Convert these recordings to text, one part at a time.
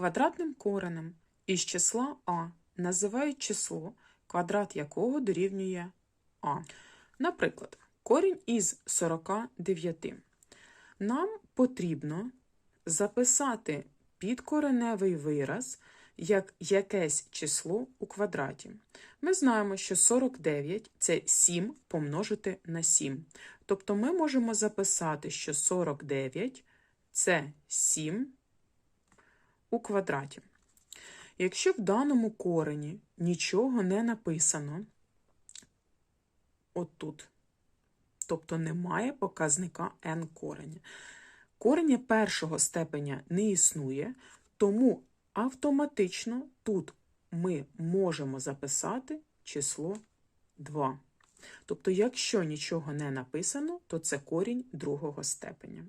Квадратним коренем із числа а називають число, квадрат якого дорівнює а. Наприклад, корінь із 49. Нам потрібно записати підкореневий вираз як якесь число у квадраті. Ми знаємо, що 49 це 7 помножити на 7. Тобто ми можемо записати, що 49 це 7 у квадраті. Якщо в даному корені нічого не написано, отут, тобто немає показника n кореня. Корення першого степеня не існує, тому автоматично тут ми можемо записати число 2. Тобто, якщо нічого не написано, то це корінь другого степеня.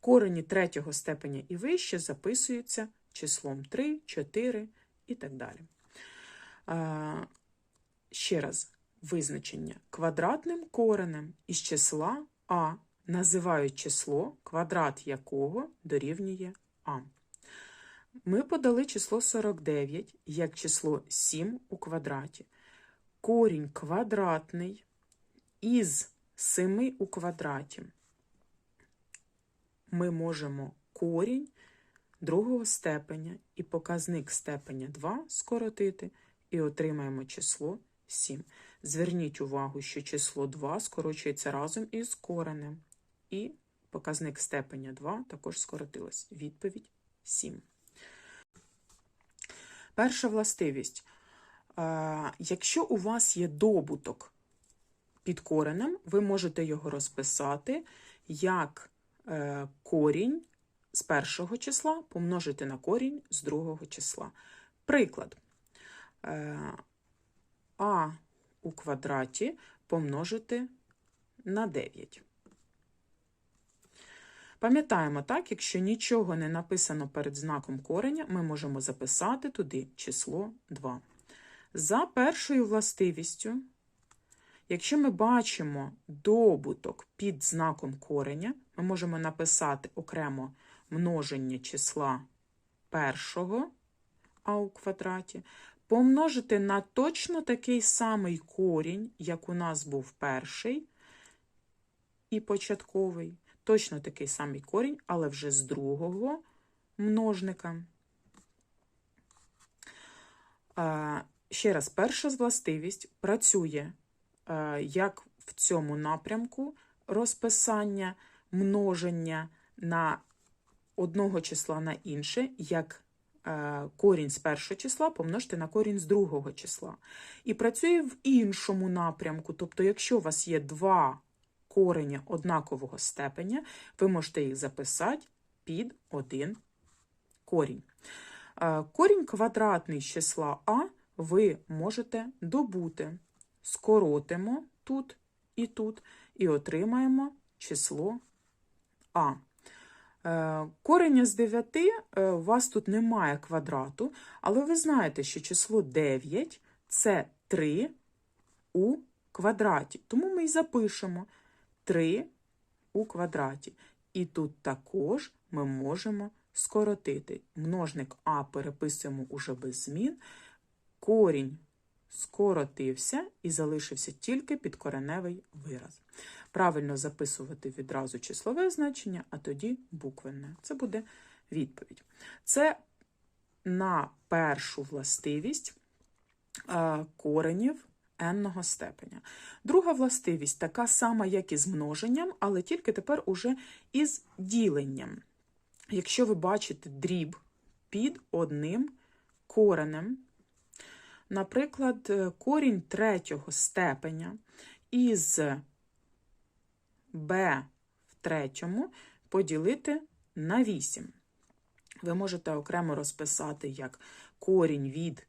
Корені третього степеня і вище записуються числом 3, 4 і так далі. Ще раз, визначення. Квадратним коренем із числа А називають число, квадрат якого дорівнює А. Ми подали число 49 як число 7 у квадраті. Корінь квадратний із 7 у квадраті. Ми можемо корінь другого степеня і показник степеня 2 скоротити і отримаємо число 7. Зверніть увагу, що число 2 скорочується разом із коренем. І показник степеня 2 також скоротилось. Відповідь 7. Перша властивість. Е, Якщо у вас є добуток під коренем, ви можете його розписати як е, корінь з першого числа помножити на корінь з другого числа. Приклад. Е, А у квадраті помножити на 9. Пам'ятаємо так, якщо нічого не написано перед знаком кореня, ми можемо записати туди число 2. За першою властивістю, якщо ми бачимо добуток під знаком кореня, ми можемо написати окремо множення числа першого а у квадраті, помножити на точно такий самий корінь, як у нас був перший і початковий. Точно такий самий корінь, але вже з другого множника. Ще раз, перша властивість працює як в цьому напрямку розписання множення на одного числа на інше, як корінь з першого числа помножити на корінь з другого числа. І працює в іншому напрямку. Тобто, якщо у вас є два кореня однакового степеня, ви можете їх записати під один корінь. Корінь квадратний з числа А ви можете добути. Скоротимо тут і тут, і отримаємо число А. Корення з 9 у вас тут немає квадрату, але ви знаєте, що число 9 це 3 у квадраті. Тому ми і запишемо 3 у квадраті. І тут також ми можемо скоротити. Множник А переписуємо уже без змін. Корінь скоротився і залишився тільки підкореневий вираз. Правильно записувати відразу числове значення, а тоді буквенне. Це буде відповідь. Це на першу властивість коренів n степеня. Друга властивість така сама, як і з множенням, але тільки тепер уже із діленням. Якщо ви бачите дріб під одним коренем, наприклад, корінь третього степеня із b в третьому поділити на 8. Ви можете окремо розписати як корінь від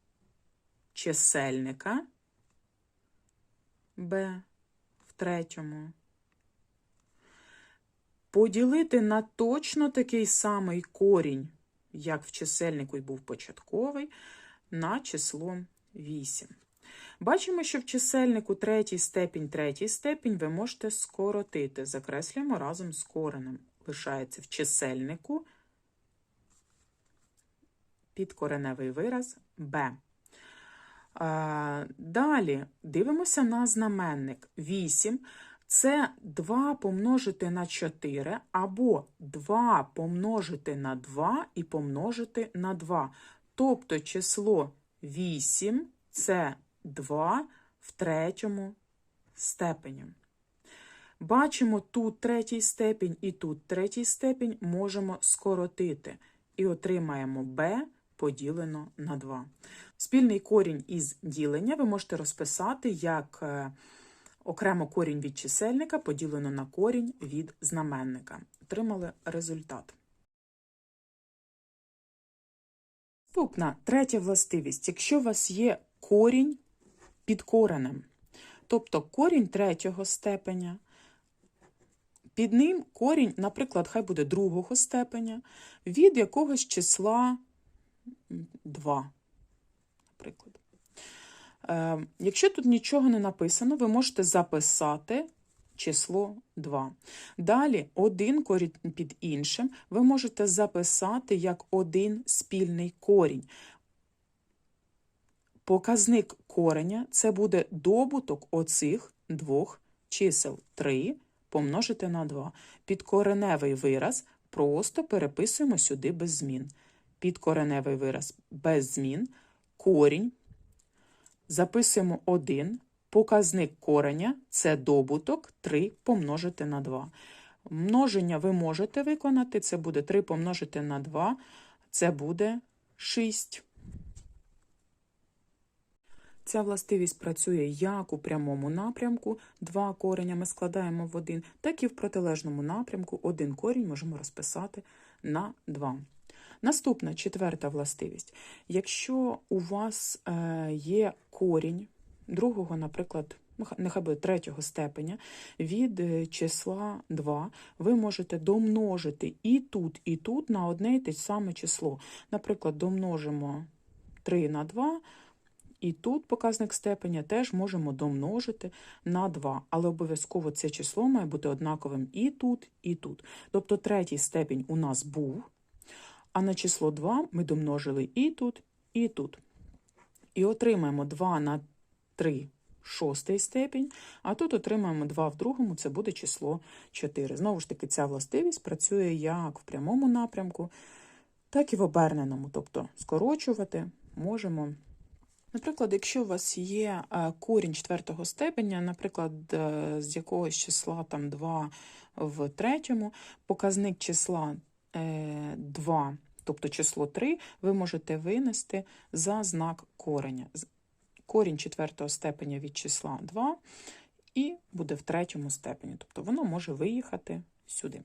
чисельника b в третьому. Поділити на точно такий самий корінь, як в чисельнику й був початковий, на число 8. Бачимо, що в чисельнику третій степінь, третій степінь ви можете скоротити. Закреслюємо разом з коренем. Лишається в чисельнику підкореневий вираз. Е, Далі дивимося на знаменник 8. Це 2 помножити на 4 або 2 помножити на 2 і помножити на 2. Тобто число 8 це 2 в третьому степені. Бачимо тут третій степінь і тут третій степінь можемо скоротити і отримаємо b поділено на 2. Спільний корінь із ділення ви можете розписати як е, окремо корінь від чисельника поділено на корінь від знаменника. Отримали результат. Наступна третя властивість. Якщо у вас є корінь під коренем, тобто корінь третього степеня, під ним корінь, наприклад, хай буде другого степеня, від якогось числа 2, наприклад. Е, Якщо тут нічого не написано, ви можете записати число 2. Далі один корінь під іншим ви можете записати як один спільний корінь. Показник кореня це буде добуток оцих двох чисел 3 помножити на 2. Підкореневий вираз просто переписуємо сюди без змін. Підкореневий вираз без змін, корінь. Записуємо 1. Показник кореня це добуток 3 помножити на 2. Множення ви можете виконати, це буде 3 помножити на 2, це буде 6. Ця властивість працює як у прямому напрямку, два кореня ми складаємо в один, так і в протилежному напрямку один корінь можемо розписати на 2. Наступна четверта властивість. Якщо у вас е, є корінь другого, наприклад, нехай буде третього степеня, від е, числа 2, ви можете домножити і тут, і тут на одне і те саме число. Наприклад, домножимо 3 на 2. І тут показник степеня теж можемо домножити на 2, але обов'язково це число має бути однаковим і тут, і тут. Тобто третій степінь у нас був, а на число 2 ми домножили і тут, і тут. І отримаємо 2 на 3 шостий степінь, а тут отримаємо 2 в другому, це буде число 4. Знову ж таки, ця властивість працює як в прямому напрямку, так і в оберненому. Тобто скорочувати можемо. Наприклад, якщо у вас є е, корінь четвертого степеня, наприклад, е, з якогось числа там 2 в третьому, показник числа 2, е, тобто число 3, ви можете винести за знак кореня. Корінь четвертого степеня від числа 2 і буде в третьому степені. Тобто воно може виїхати сюди.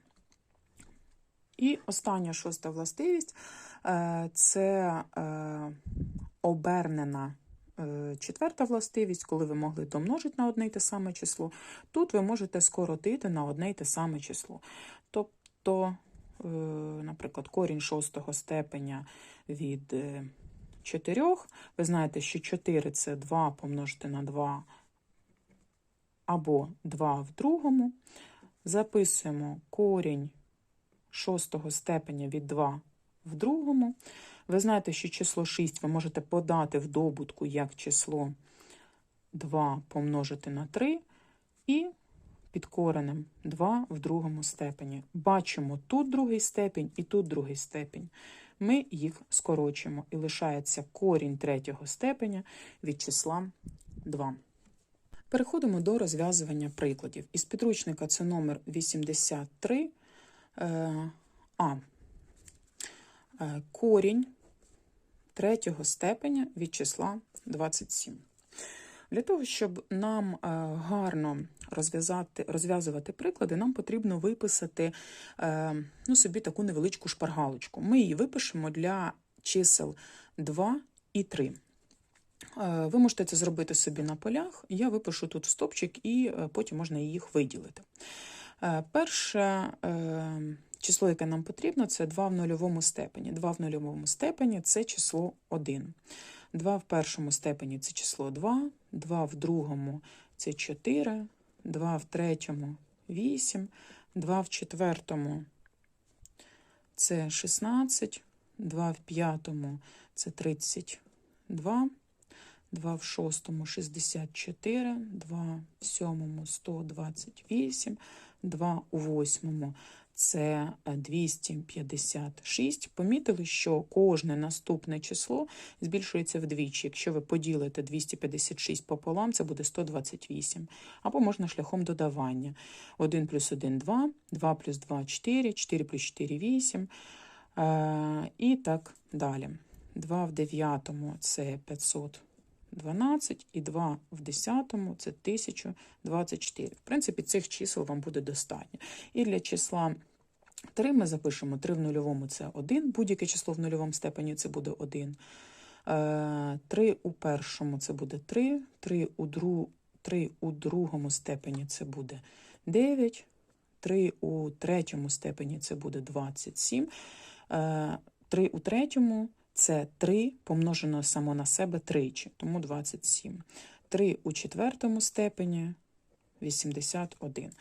І остання шоста властивість це обернена е, четверта властивість, коли ви могли домножити на одне й те саме число, тут ви можете скоротити на одне й те саме число. Тобто, е, наприклад, корінь шостого степеня від 4, е, ви знаєте, що 4 це 2 помножити на 2 або 2 в другому. Записуємо корінь шостого степеня від 2 в другому. Ви знаєте, що число 6 ви можете подати в добутку як число 2 помножити на 3 і під коренем 2 в другому степені. Бачимо тут другий степінь і тут другий степінь. Ми їх скорочуємо і лишається корінь третього степеня від числа 2. Переходимо до розв'язування прикладів. Із підручника це номер 83 е, А. Е, корінь третього степеня від числа 27. Для того, щоб нам е, гарно розв'язати, розв'язувати приклади, нам потрібно виписати е, ну, собі таку невеличку шпаргалочку. Ми її випишемо для чисел 2 і 3. Е, ви можете це зробити собі на полях, я випишу тут стопчик і потім можна їх виділити. Перше Число, яке нам потрібно, це 2 в нульовому степені. 2 в нульовому степені це число 1. 2 в першому степені це число 2, 2 в другому це 4, 2 в третьому 8, 2 в четвертому це 16, 2 в п'ятому це 32, 2 в шостому 64, 2 в сьомому 128, 2 у восьмому це е, 256. Помітили, що кожне наступне число збільшується вдвічі. Якщо ви поділите 256 пополам, це буде 128. Або можна шляхом додавання. 1 плюс 1 – 2, 2 плюс 2 – 4, 4 плюс 4 – 8. Е, І так далі. 2 в 9 – це 512, і 2 в 10 – це 1024. В принципі, цих чисел вам буде достатньо. І для числа 3 ми запишемо 3 в нульовому це 1, будь-яке число в нульовому степені це буде 1. 3 у першому це буде 3, 3 у, дру... 3 у другому степені це буде 9, 3 у третьому степені це буде 27, 3 у третьому це 3 помножено само на себе тричі, тому 27. 3 у четвертому степені 81.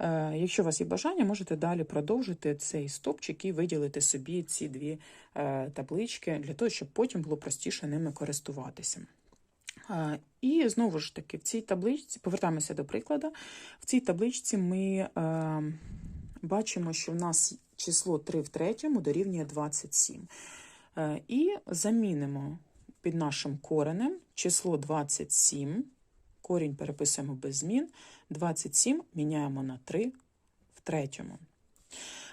Е, Якщо у вас є бажання, можете далі продовжити цей стопчик і виділити собі ці дві е, таблички для того, щоб потім було простіше ними користуватися. Е, І знову ж таки, в цій табличці, повертаємося до прикладу, в цій табличці ми бачимо, що в нас число 3 в третьому дорівнює 27. Е, І замінимо під нашим коренем число 27, корінь переписуємо без змін, 27 міняємо на 3 в третьому.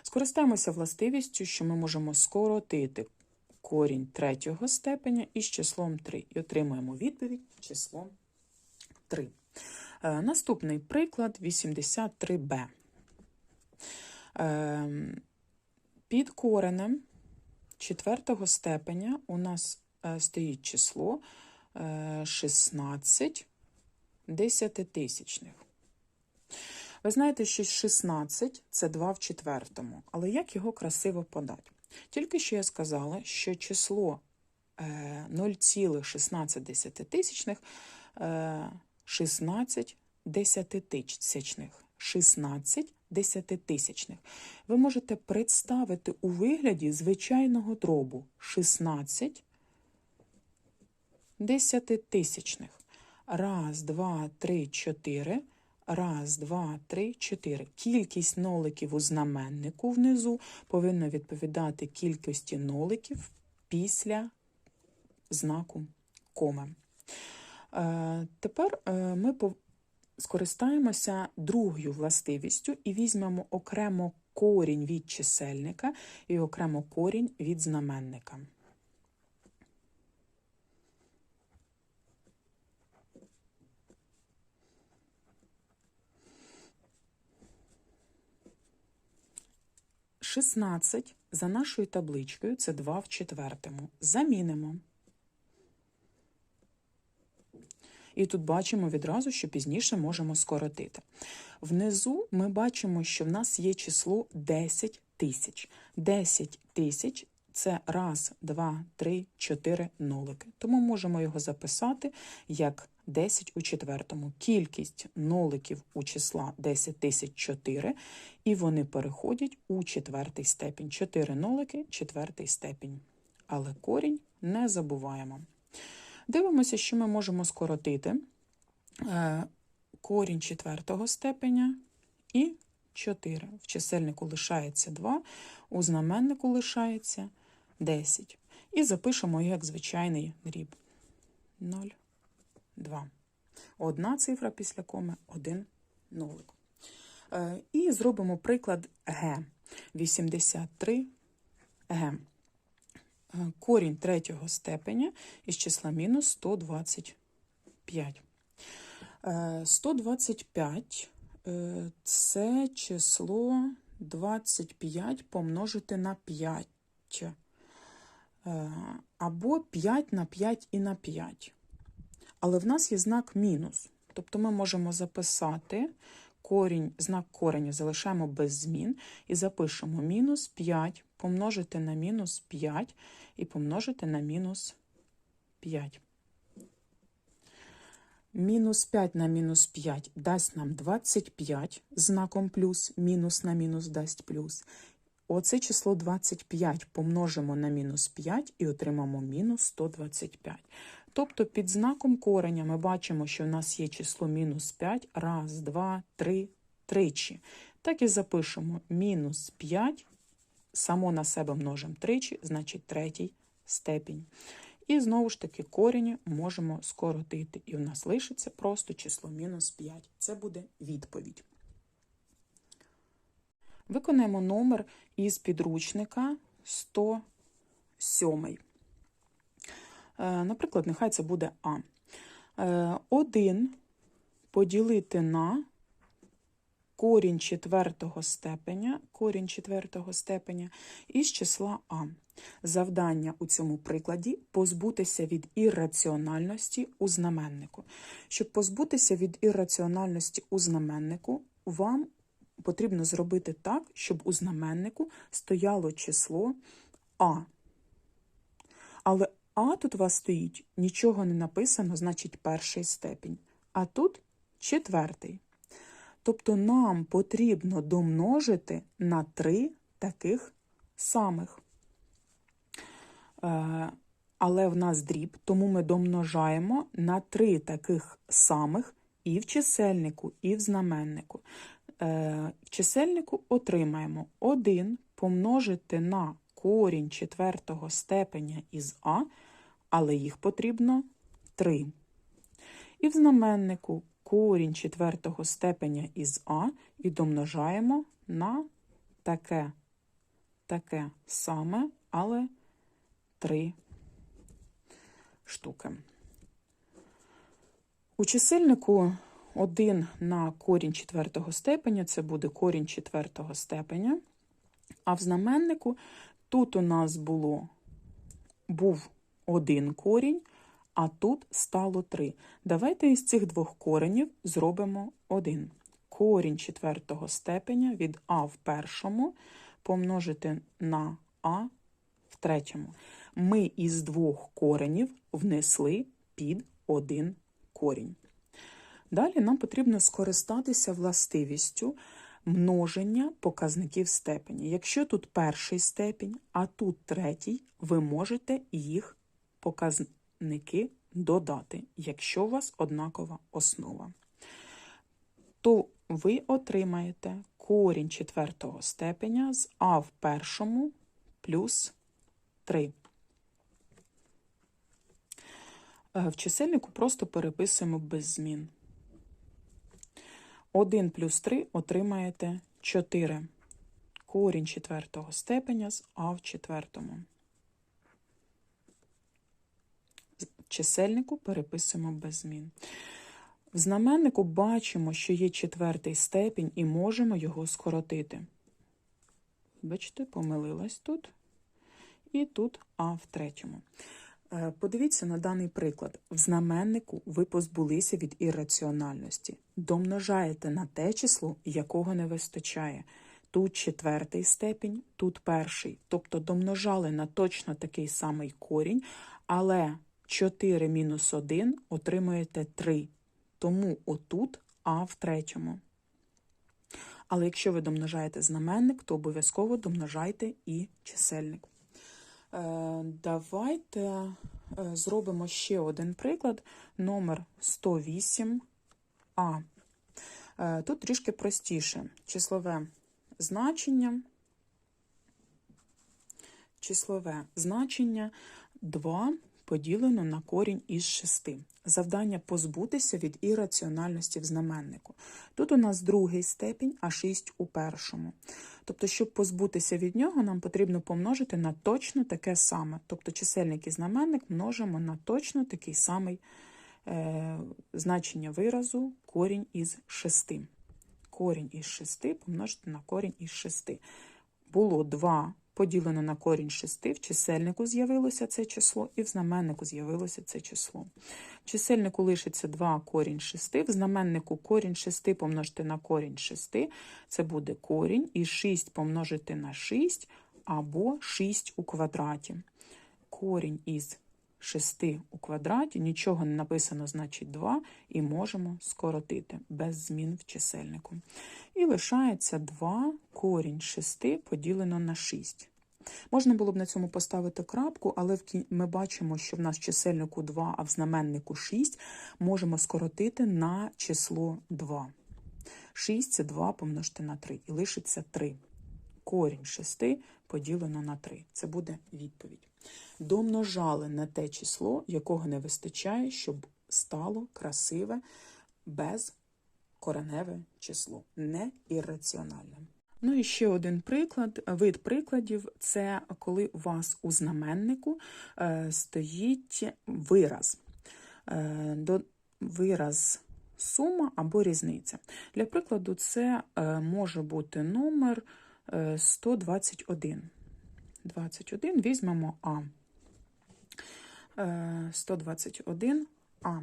Скористаємося властивістю, що ми можемо скоротити корінь третього степеня із числом 3 і отримуємо відповідь число 3. Е, Наступний приклад 83b. Е, Під коренем четвертого степеня у нас е, стоїть число е, 16 десятитисячних. Ви знаєте, що 16 це 2 в четвертому, але як його красиво подати? Тільки що я сказала, що число е, 0,16 е, 16 десятитисячних. 16 десятитисячних. Ви можете представити у вигляді звичайного дробу 16 десятитисячних. Раз, два, три, чотири. Раз, два, три, чотири. Кількість ноликів у знаменнику внизу повинна відповідати кількості ноликів після знаку коми. Е, тепер е, ми скористаємося другою властивістю і візьмемо окремо корінь від чисельника і окремо корінь від знаменника. Шістнадцять за нашою табличкою це 2 в четвертому. Замінимо. І тут бачимо відразу, що пізніше можемо скоротити. Внизу ми бачимо, що в нас є число 10 тисяч. 10 тисяч це раз, два, три, чотири нолики. Тому можемо його записати як 10 у четвертому. Кількість ноликів у числа 10 тисяч 4, і вони переходять у четвертий степінь. 4 нолики, четвертий степінь. Але корінь не забуваємо. Дивимося, що ми можемо скоротити Е, корінь четвертого степеня і 4. В чисельнику лишається 2, у знаменнику лишається 10. І запишемо як звичайний дріб. 0, 2. Одна цифра після коми, один нолик. Е, І зробимо приклад Г. 83 Г. Е, Корінь третього степеня із числа мінус 125. Е, 125 е, це число 25 помножити на 5. Е, Або 5 на 5 і на 5. Але в нас є знак мінус. Тобто ми можемо записати корінь, знак кореню залишаємо без змін і запишемо мінус 5 помножити на мінус 5 і помножити на мінус 5. Мінус 5 на мінус 5 дасть нам 25 знаком плюс, мінус на мінус дасть плюс. Оце число 25 помножимо на мінус 5 і отримаємо мінус 125. Тобто під знаком кореня ми бачимо, що в нас є число мінус 5, раз, два, три, тричі. Так і запишемо мінус 5, само на себе множимо тричі, значить третій степінь. І знову ж таки корені можемо скоротити. І в нас лишиться просто число мінус 5. Це буде відповідь. Виконаємо номер із підручника 107. Е, Наприклад, нехай це буде А. 1 поділити на корінь четвертого степеня, корінь четвертого степеня із числа А. Завдання у цьому прикладі позбутися від ірраціональності у знаменнику. Щоб позбутися від ірраціональності у знаменнику, вам потрібно зробити так, щоб у знаменнику стояло число А. Але А тут у вас стоїть, нічого не написано, значить перший степінь. А тут четвертий. Тобто нам потрібно домножити на три таких самих. Е, але в нас дріб, тому ми домножаємо на три таких самих і в чисельнику, і в знаменнику. Е, В чисельнику отримаємо 1 помножити на корінь четвертого степеня із А, але їх потрібно 3. І в знаменнику корінь четвертого степеня із А і домножаємо на таке, таке саме, але 3 штуки. У чисельнику 1 на корінь четвертого степеня це буде корінь четвертого степеня. А в знаменнику тут у нас було був один корінь, а тут стало 3. Давайте із цих двох коренів зробимо один. Корінь четвертого степеня від А в першому помножити на А в третьому. Ми із двох коренів внесли під один корінь. Далі нам потрібно скористатися властивістю множення показників степені. Якщо тут перший степінь, а тут третій, ви можете їх показники додати, якщо у вас однакова основа. То ви отримаєте корінь четвертого степеня з А в першому плюс 3. Е, В чисельнику просто переписуємо без змін. 1 плюс 3 отримаєте 4. Корінь четвертого степеня з А в четвертому. В чисельнику переписуємо без змін. В знаменнику бачимо, що є четвертий степінь, і можемо його скоротити. Бачите, помилилась тут. І тут А в третьому. Е, Подивіться на даний приклад. В знаменнику ви позбулися від ірраціональності. Домножаєте на те число, якого не вистачає. Тут четвертий степінь, тут перший. Тобто домножали на точно такий самий корінь, але 4 мінус 1 отримуєте 3. Тому отут А в третьому. Але якщо ви домножаєте знаменник, то обов'язково домножайте і чисельник. Е, Давайте е, зробимо ще один приклад, номер 108а. Е, Тут трішки простіше. Числове значення. Числове значення 2 поділено на корінь із 6. Завдання позбутися від ірраціональності в знаменнику. Тут у нас другий степінь, а 6 у першому. Тобто, щоб позбутися від нього, нам потрібно помножити на точно таке саме. Тобто чисельник і знаменник множимо на точно такий самий е, значення виразу корінь із 6. Корінь із 6 помножити на корінь із 6. Було 2 поділено на корінь 6, в чисельнику з'явилося це число, і в знаменнику з'явилося це число. В чисельнику лишиться 2 корінь 6, в знаменнику корінь 6 помножити на корінь 6, це буде корінь, і 6 помножити на 6 або 6 у квадраті. Корінь із 6 у квадраті, нічого не написано, значить 2, і можемо скоротити без змін в чисельнику. І лишається 2 корінь 6 поділено на 6. Можна було б на цьому поставити крапку, але ми бачимо, що в нас чисельнику 2, а в знаменнику 6 можемо скоротити на число 2. 6 це 2 помножити на 3, і лишиться 3. Корінь 6 поділено на 3. Це буде відповідь. Домножали на те число, якого не вистачає, щоб стало красиве безкореневе число, не ірраціональне. Ну і ще один приклад, вид прикладів це коли у вас у знаменнику е, стоїть вираз. Е, до, вираз сума або різниця. Для прикладу, це е, може бути номер е, 121. 21 візьмемо А. Е, 121 А.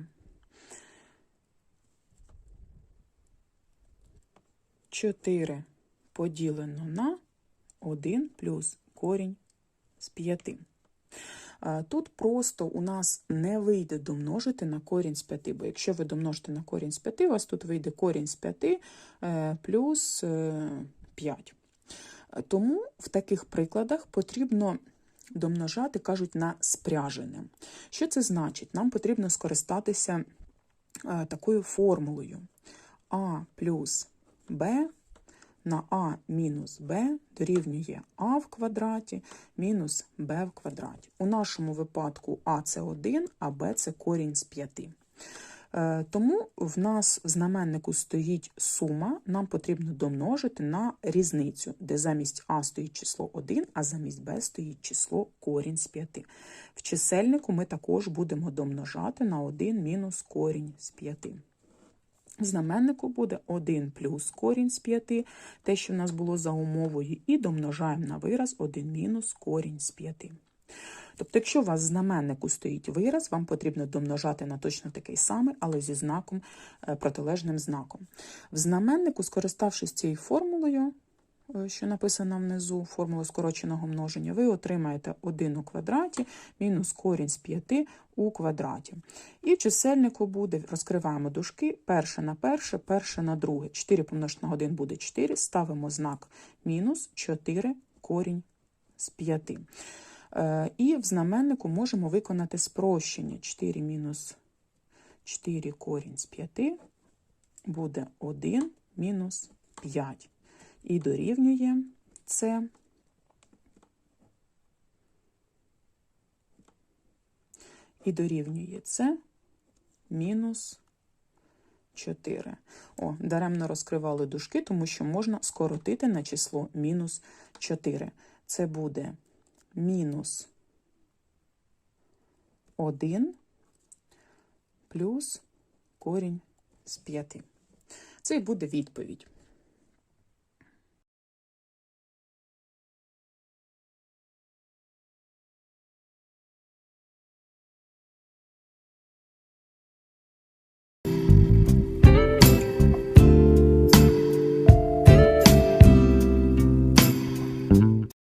4 поділено на 1 плюс корінь з 5. Е, Тут просто у нас не вийде домножити на корінь з 5, бо якщо ви домножите на корінь з 5, у вас тут вийде корінь з 5 е, плюс е, 5. Тому в таких прикладах потрібно домножати, кажуть, на спряжене. Що це значить? Нам потрібно скористатися е, такою формулою а плюс b на а мінус b дорівнює а в квадраті мінус b в квадраті. У нашому випадку а це 1, а b це корінь з 5. Е, Тому в нас в знаменнику стоїть сума, нам потрібно домножити на різницю, де замість а стоїть число 1, а замість b стоїть число корінь з 5. В чисельнику ми також будемо домножати на 1 мінус корінь з 5. В знаменнику буде 1 плюс корінь з 5, те, що в нас було за умовою, і домножаємо на вираз 1 мінус корінь з 5. Тобто, якщо у вас в знаменнику стоїть вираз, вам потрібно домножати на точно такий самий, але зі знаком, е, протилежним знаком. В знаменнику, скориставшись цією формулою, е, що написана внизу, формулу скороченого множення, ви отримаєте 1 у квадраті мінус корінь з 5 у квадраті. І в чисельнику буде, розкриваємо дужки, перше на перше, перше на друге. 4 помножити на 1 буде 4, ставимо знак мінус 4 корінь з 5. Е, І в знаменнику можемо виконати спрощення. 4 мінус 4 корінь з 5 буде 1 мінус 5. І дорівнює це і дорівнює це мінус 4. О, даремно розкривали дужки, тому що можна скоротити на число мінус 4. Це буде мінус 1 плюс корінь з 5. Це і буде відповідь.